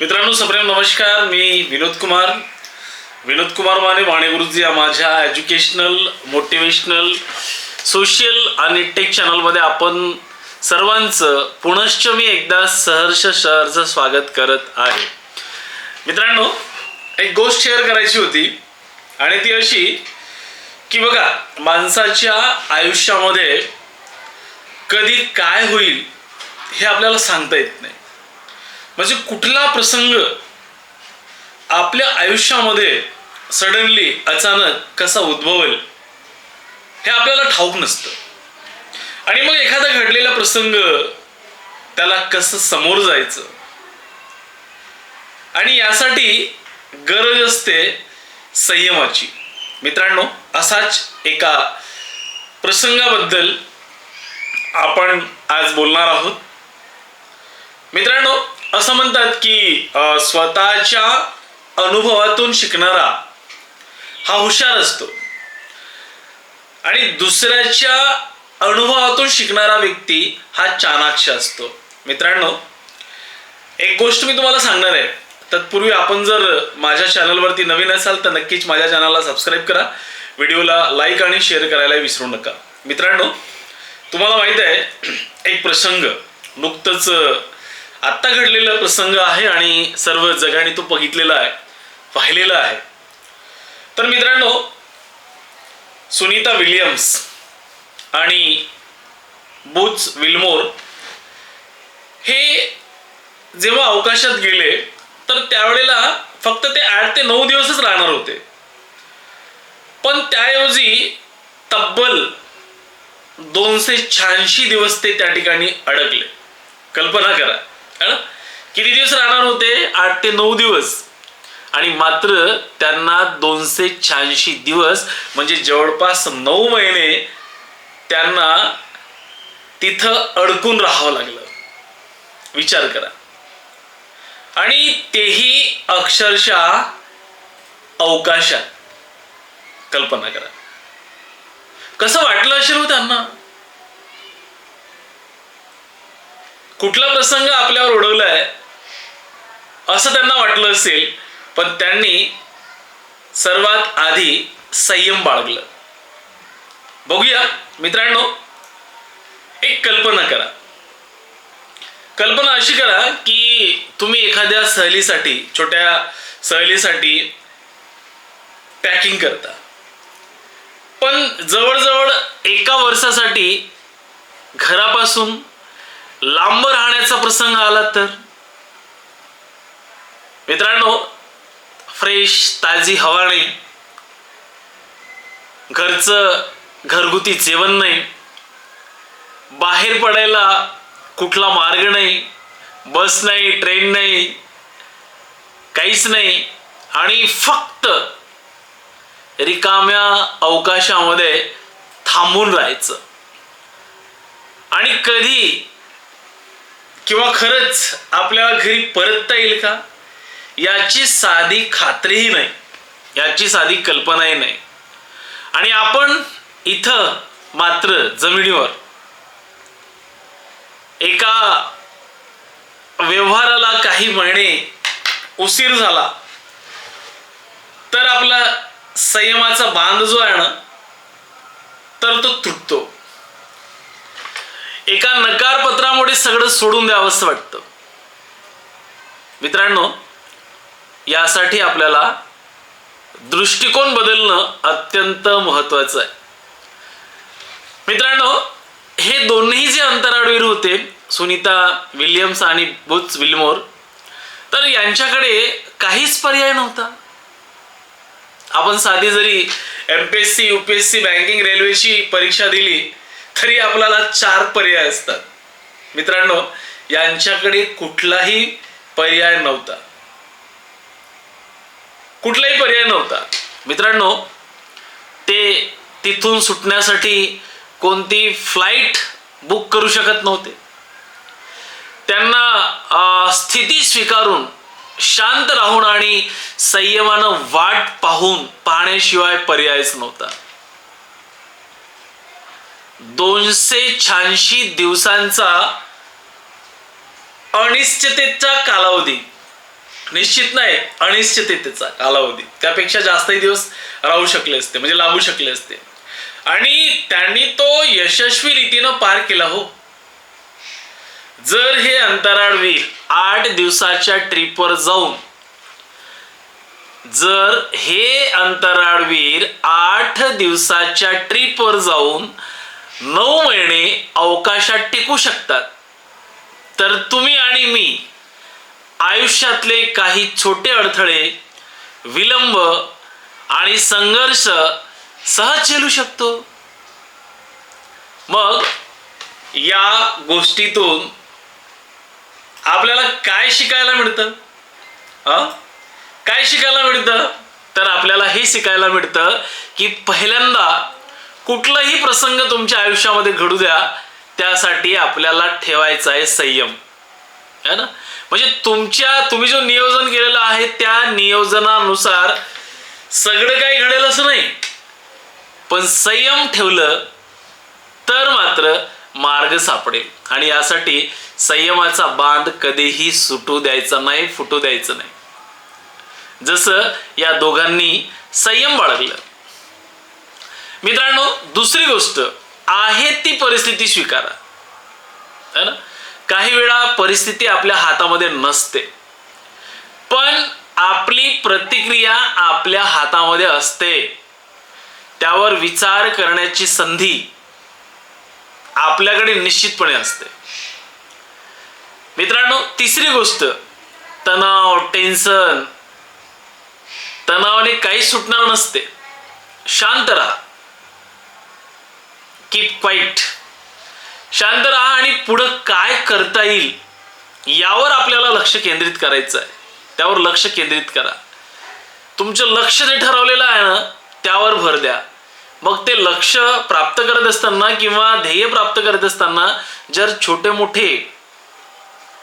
मित्रांनो सप्रेम नमस्कार. मी विनोद कुमार. विनोद कुमार माने वाणे गुरुजी या माझ्या एज्युकेशनल मोटिवेशनल सोशल आणि टेक चॅनलमध्ये आपण सर्वांचं पुनश्च मी एकदा सहर्ष सहर्ष स्वागत करत आहे. मित्रांनो एक गोष्ट शेअर करायची होती आणि ती अशी की बघा माणसाच्या आयुष्यामध्ये कधी काय होईल हे आपल्याला सांगता येत नाही. म्हणजे कुठला प्रसंग आपल्या आयुष्यामध्ये सडनली अचानक कसा उद्भवेल हे आपल्याला ठाऊक नसतं. आणि मग एखादा घडलेला प्रसंग त्याला कसं समोर जायचं? आणि यासाठी गरज असते संयमाची. मित्रांनो असाच एका प्रसंगाबद्दल आपण आज बोलणार आहोत. मित्रांनो असं म्हणतात की स्वतःच्या अनुभवातून शिकणारा हा हुशार असतो. आणि दुसऱ्याच्या अनुभवातून शिकणारा व्यक्ती हा चाणाक्ष असतो. मित्रांनो एक गोष्ट मी तुम्हाला सांगणार आहे. तत्पूर्वी आपण जर माझ्या चॅनलवरती नवीन असाल तर नक्कीच माझ्या चॅनलला सबस्क्राईब करा. व्हिडिओला लाईक आणि शेअर करायला विसरू नका. मित्रांनो तुम्हाला माहीत आहे एक प्रसंग नुकतंच आत्ता घडलेला प्रसंग आहे आणि सर्व जगाने तो बघितलेला आहे पाहिलेला आहे. तर मित्रांनो सुनीता विलियम्स आणि बुच विल्मोर हे जेव्हा अवकाशात गेले तर त्यावेळेला फक्त ते आठ ते नऊ दिवसच राहणार होते. पण त्याऐवजी तब्बल दोनशे शहाऐंशी दिवस ते त्या ठिकाणी अडकले. कल्पना करा. है ना? किती दिवस राहणार होते? आठ ते नऊ दिवस. आणि मात्र त्यांना दोनशे शहाऐंशी दिवस म्हणजे जवळपास नऊ महिने त्यांना तिथं अडकून राहावं लागलं. विचार करा. आणि तेही अक्षरशः अवकाशात. कल्पना करा. कसं वाटलं असेल हो त्यांना? कुठला प्रसंग आपल्यावर ओढवलाय असं त्यांना वाटलं असेल पण त्यांनी सर्वात आधी संयम बाळगलं. बघूया मित्रांनो एक कल्पना करा. कल्पना अशी करा की तुम्ही एखाद्या सहलीसाठी छोट्या सहलीसाठी पॅकिंग करता. पण जवळजवळ एका वर्षासाठी घरापासून लांब राहण्याचा प्रसंग आला तर? मित्रांनो फ्रेश ताजी हवा नाही. घरचं घरगुती जेवण नाही. बाहेर पडायला कुठला मार्ग नाही. बस नाही ट्रेन नाही काहीच नाही. आणि फक्त रिकाम्या अवकाशामध्ये थांबून राहायचं. आणि कधी किंवा खरंच आपल्याला घरी परतता येईल का? याची साधी खात्रीही नाही. याची साधी कल्पनाही नाही. आणि आपण इथं मात्र जमिनीवर एका व्यवहाराला काही महिने उशीर झाला तर आपला संयमाचा बांध जो आहे ना तर तो तुटतो. एका नकार पत्रामुळे सगळं सोडून द्यावंसं वाटतं. मित्रांनो यासाठी आपल्याला दृष्टिकोन बदलणं अत्यंत महत्वाचं आहे. मित्रांनो हे दोन्ही जे अंतराळवीर होते सुनीता विल्यम्स आणि बुच विल्मोर तर यांच्याकडे काहीच पर्याय नव्हता. आपण साधी जरी M P S C U P S C banking रेल्वेची परीक्षा दिली तरी आपल्याला चार पर्याय असतात. मित्रांनो यांच्याकडे कुठलाही पर्याय नव्हता. कुठलाही पर्याय नव्हता. मित्रांनो ते तिथून सुटण्यासाठी कोणती फ्लाईट बुक करू शकत नव्हते. त्यांना स्थिती स्वीकारून शांत राहून आणि संयमानं वाट पाहून पाहण्याशिवाय पर्यायच नव्हता. दोनशे शहाऐंशी दिवसांचा अनिश्चिततेचा कालावधी. निश्चित नाही अनिश्चिततेचा कालावधी. त्यापेक्षा जास्तही दिवस राहू शकले असते म्हणजे लागू शकले असते. आणि त्यांनी तो यशस्वी रीतीनं पार केला हो. जर हे अंतराळवीर आठ दिवसाच्या ट्रिपवर जाऊन जर हे अंतराळवीर आठ दिवसाच्या ट्रिपवर जाऊन नऊ महिने अवकाशात टिकू शकतात. तर तुम्ही आणि मी आयुष्यातले काही छोटे अडथळे विलंब आणि संघर्ष सहज झेलू शकतो. मग या गोष्टीतून आपल्याला काय शिकायला मिळतं? अ? काय शिकायला मिळतं? तर आपल्याला हे शिकायला मिळतं की पहिल्यांदा कुठलाही प्रसंग तुमच्या आयुष्यामध्ये घडू द्या त्यासाठी आपल्याला ठेवायचा आहे संयम. है ना? म्हणजे तुमच्या तुम्ही जो नियोजन केलेलं आहे त्या नियोजनानुसार सगळं काही घडेल असं नाही. पण संयम ठेवलं तर मात्र मार्ग सापडेल. आणि यासाठी संयमाचा बांध कधीही सुटू द्यायचा नाही फुटू द्यायचं नाही. जसं या दोघांनी संयम बाळगलं. मित्रांनो दुसरी गोष्ट आहे ती परिस्थिती स्वीकारा. है ना? काही वेळा परिस्थिती आपल्या हातामध्ये नसते. पण आपली प्रतिक्रिया आपल्या हातामध्ये असते. त्यावर विचार करण्याची संधी आपल्याकडे निश्चितपणे असते. मित्रांनो तिसरी गोष्ट तणाव टेन्शन. तणावाने काही सुटणार नसते. शांत राहा. कीप क्वाईट शांत राहा आणि पुढं काय करता येईल यावर आपल्याला लक्ष केंद्रित करायचं आहे. त्यावर लक्ष केंद्रित करा. तुमचं लक्ष जे ठरवलेलं आहे ना त्यावर भर द्या. मग ते लक्ष प्राप्त करत असताना किंवा ध्येय प्राप्त करत असताना जर छोटे मोठे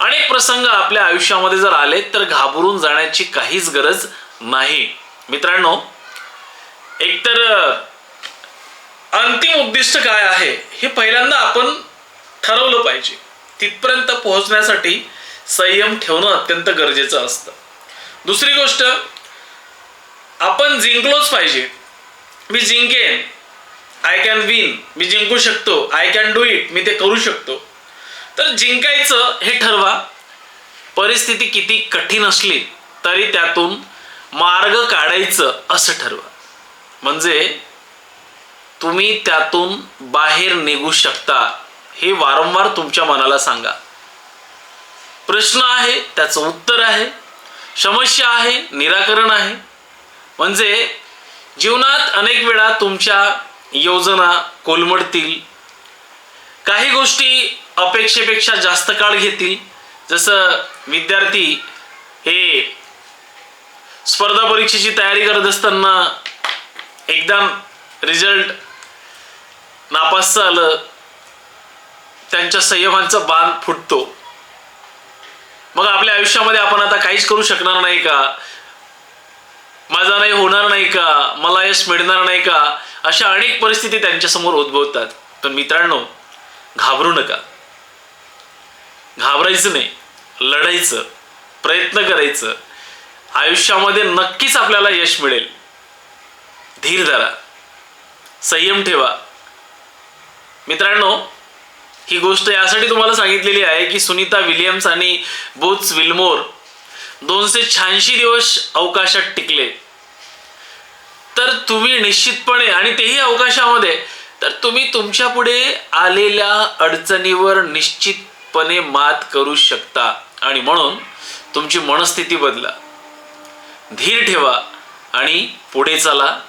अनेक प्रसंग आपल्या आयुष्यामध्ये जर आले तर घाबरून जाण्याची काहीच गरज नाही. मित्रांनो एकतर अंतिम उद्दिष्ट काय आहे हे पहिल्यांदा आपण ठरवलं पाहिजे. तिथपर्यंत पोहोचण्यासाठी संयम ठेवणं अत्यंत गरजेचं असतं. दुसरी गोष्ट आपण जिंकलोच पाहिजे. मी जिंकेन आय कॅन विन मी जिंकू शकतो आय कॅन डू इट मी ते करू शकतो. तर जिंकायचं हे ठरवा. परिस्थिती किती कठीण असली तरी त्यातून मार्ग काढायचं असं ठरवा. म्हणजे तुम्ही त्यातून बाहेर निघू शकता हे वारंवार तुमच्या मनाला सांगा. प्रश्न आहे त्याचं उत्तर आहे समस्या आहे निराकरण आहे. म्हणजे जीवनात अनेक वेळा तुमच्या योजना कोलमडतील. काही गोष्टी अपेक्षेपेक्षा जास्त काळ घेतील. जसं विद्यार्थी हे स्पर्धा परीक्षेची तयारी करत असताना एकदम रिझल्ट नापास झालं त्यांच्या संयमांचा बाण फुटतो. मग आपल्या आयुष्यामध्ये आपण आता काहीच करू शकणार नाही का? माझा नाही होणार नाही का? मला यश मिळणार नाही का? अशा अनेक परिस्थिती त्यांच्यासमोर उद्भवतात. पण मित्रांनो घाबरू नका. घाबरायचं नाही. लढायचं. प्रयत्न करायचं. आयुष्यामध्ये नक्कीच आपल्याला यश मिळेल. धीर धरा. संयम ठेवा. मित्रांनो ही गोष्ट यासाठी तुम्हाला सांगितलेली आहे की सुनीता विलियम्स आणि बोथ्स विल्मोर दोनशे शहाऐंशी दिवस अवकाशात टिकले. तर तुम्ही निश्चितपणे आणि तेही अवकाशामध्ये तर तुम्ही तुमच्यापुढे आलेल्या अडचणीवर निश्चितपणे मात करू शकता. आणि म्हणून तुमची मनस्थिती बदला. धीर ठेवा आणि पुढे चला.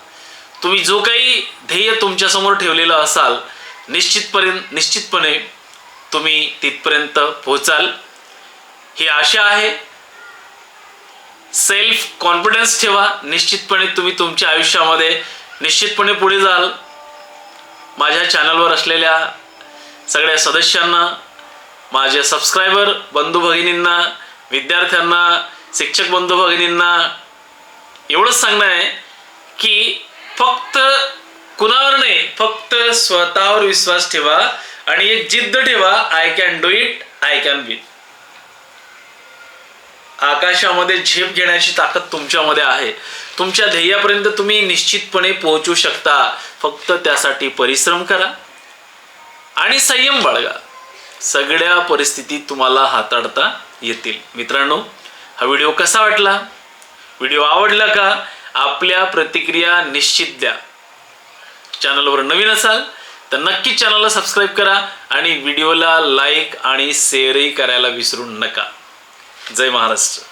तुम्ही जो काही ध्येय तुमच्यासमोर ठेवलेलं असाल निश्चितपर्यंत निश्चितपणे तुम्ही तिथपर्यंत पोहोचाल. ही आशा आहे. सेल्फ कॉन्फिडन्स ठेवा. निश्चितपणे तुम्ही तुमच्या आयुष्यामध्ये निश्चितपणे पुढे जाल. माझ्या चॅनलवर असलेल्या सगळ्या सदस्यांना माझ्या सबस्क्रायबर बंधू भगिनींना विद्यार्थ्यांना शिक्षक बंधू भगिनींना एवढंच सांगणं आहे की फक्त कुणावर नाही फक्त स्वतःवर विश्वास ठेवा आणि एक जिद्द ठेवा I can do it I can be आकाशामध्ये झेप घेण्याची ताकद तुमच्यामध्ये आहे. तुमच्या ध्येयापर्यंत तुम्ही निश्चितपणे पोहोचू शकता. फक्त त्यासाठी परिश्रम करा आणि संयम बाळगा. सगळ्या परिस्थितीत तुम्हाला हाताळता येतील. मित्रांनो हा व्हिडिओ कसा वाटला? व्हिडिओ आवडला का? आपल्या प्रतिक्रिया निश्चित द्या. चॅनलवर नवीन असाल तर नक्कीच चॅनलला सबस्क्राईब करा आणि व्हिडिओला लाईक आणि शेअरही करायला विसरू नका. जय महाराष्ट्र.